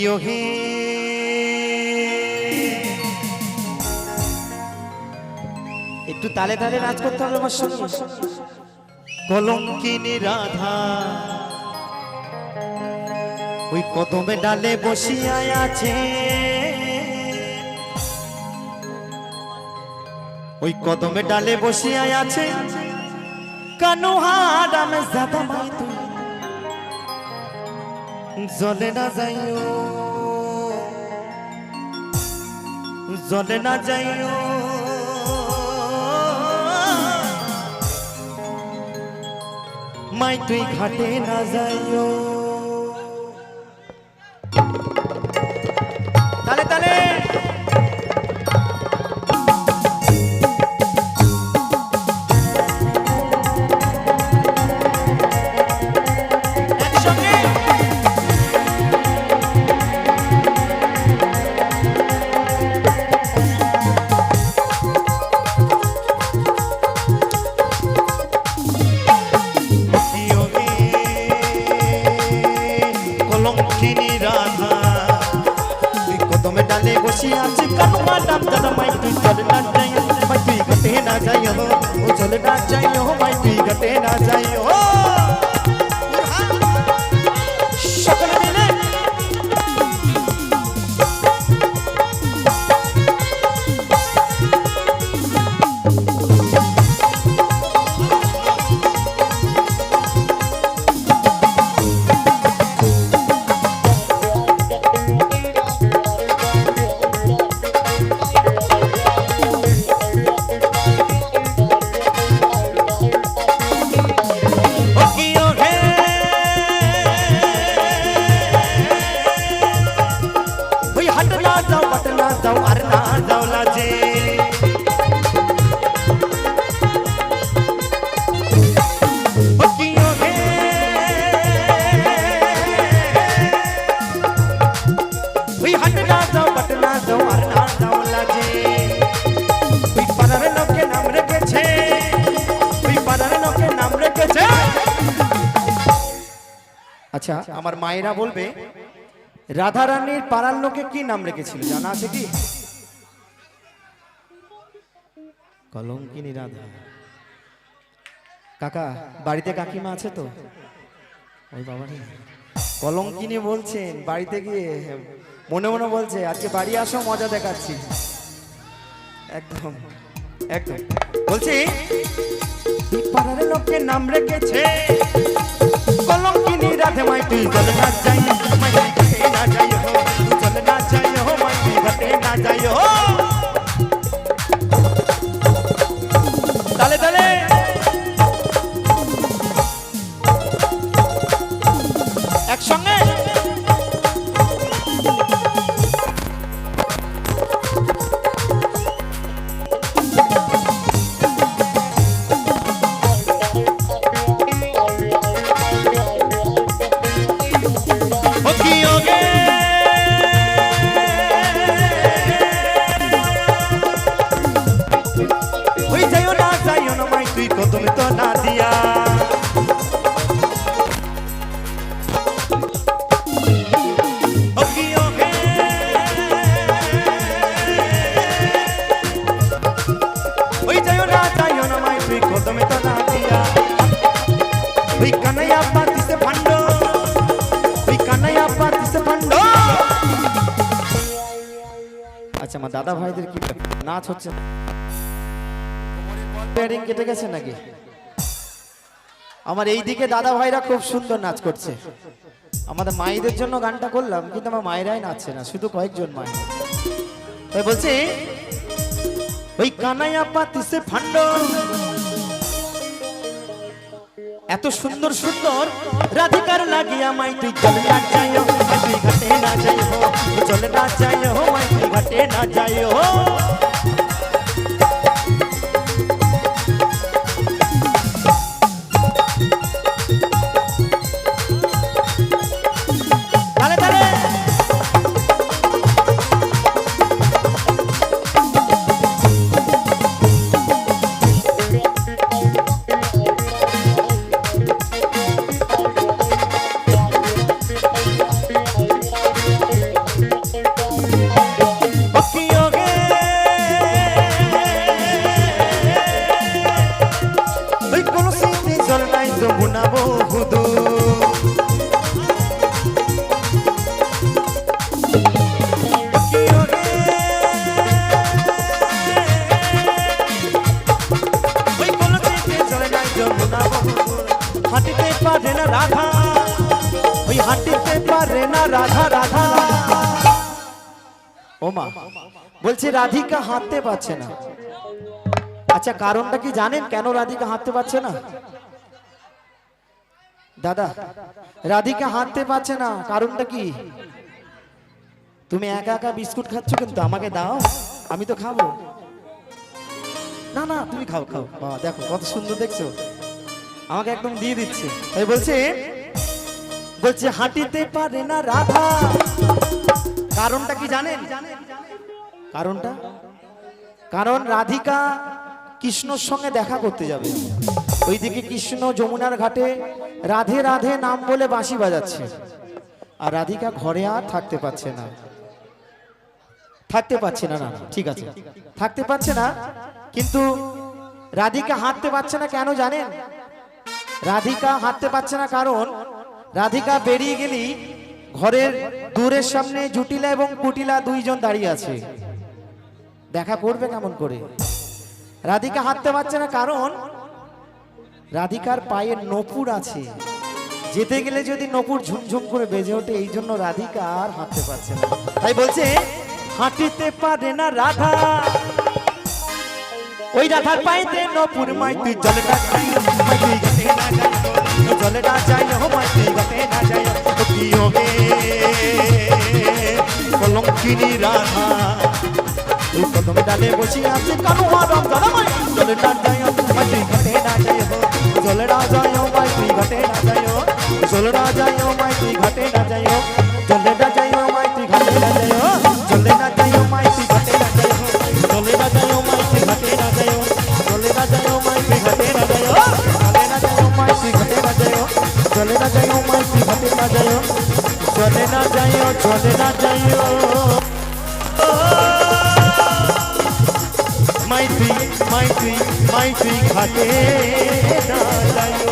কিয় হে। একটু তালে তালে নাচ করতে হবে আমার সঙ্গে। কলঙ্কিনী রাধা, ওই কদমে ডালে বসিয়া আছে। ওই কদমে ডালে বসিয়া আছে। কানু হারামে জাদা মাই তুই জলে না যাইও। জলে না যাইও। মাই তুই ঘাটে না যাইও। তালে তালে। কানুমা ডাম দাদা মাই তুই চলে না যাই মাই তুই ঘটে না যাই হো আচ্ছা আমার মায়েরা বলবে রাধা রানীর পাড়ার লোকে কি নাম রেখেছিল? জানা আছে কি? কলঙ্কিনী রাধা। কাকা বাড়িতে কাকিমা আছে তো? ওই বাবা কলঙ্কিনী বলছেন বাড়িতে গিয়ে মনে মনে বলছে আজকে বাড়ি আসো মজা দেখাচ্ছি। একদম একদম। বলছি পাড়ার লোকে নাম রেখেছে। কলঙ্কিনী রাধে মাই তুই চলে না যাই মাই তুই ঘাটে না যাই আমার দাদা ভাইদের কি নাচ হচ্ছে কেটে গেছে নাকি? আমার এই দিকে দাদা ভাইরা খুব সুন্দর নাচ করছে। আমাদের মায়েদের জন্য গানটা করলাম, কিন্তু আমার মায়েরাই নাচছে না, শুধু কয়েকজন মায়ের। বলছি, ওই কানাইয়া পাতিসে ফান্ড এত সুন্দর সুন্দর রাধিকার লাগিয়া মাই তুই চলে না যাই মাই তুই ঘাটে না যাই হো চলে না যাইও মাই তুই ঘাটে না যাই তালে রাধা। ওই হাঁটিতে পারে না রাধা রাধা। ওমা বলছে রাধিকা হাঁটতে পারছে না। আচ্ছা কারণটা কি জানেন কেন রাধিকা হাঁটতে পারছে না? দাদা, রাধিকা হাঁটতে পারছে না, কারণটা কি? তুমি একা একা বিস্কুট খাচ্ছ কিন্তু আমাকে দাও, আমি তো খাব। না না, তুমি খাও খাও। দেখো, কত সুন্দর দেখছ। আমাকে একদম দিয়ে দিচ্ছে। তাই বলছে বলছে হাঁটিতে পারে না রাধা। কারণটা কি জানেন? কারণটা? কারণ রাধিকা কৃষ্ণর সঙ্গে দেখা করতে যাবে। ওইদিকে কৃষ্ণ যমুনার ঘাটে রাধে রাধে নাম বলে বাঁশি বাজাচ্ছে। আর রাধিকা ঘরে আর থাকতে পারছে না। থাকতে পারছে না না, ঠিক আছে। থাকতে পারছে না কিন্তু রাধিকা হাঁটতে পারছে না কেন জানেন? রাধিকা হাঁটতে পারছে না, কারণ রাধিকা বেরিয়ে গেলি ঘরের দূরের সামনে জুটিলা এবং কুটিলা দুইজন দাঁড়িয়ে আছে। দেখা করবে কেমন করে? রাধিকা হাঁটতে পারছে না, কারণ রাধিকার পায়ে নপুর আছে। যেতে গেলে যদি নপুর ঝুমঝুম করে বেজে ওঠে, এই জন্য রাধিকা আর হাঁটতে পারছে না। তাই বলছে, হাঁটিতে পারে না রাধা। ওই রাধার পাইতে নপুর মাই তুই জলটা চাই মাই তুই গতে না যাই জলটা চাই হো মাই তুই গতে না যাই তো কি হবে? কলঙ্কিনী রাধা। তুই প্রথম ডালে বসে আছে কানু হারাম জানা মাই জলটা চাই মাই তুই গতে না যাই হো জলটা যাই মাই তুই গতে না যাই জলটা যাই মাই তুই ঘাটে না যাই জলে না যাই মাই তুই মাই তুই মাই তুই ঘাটে না যাই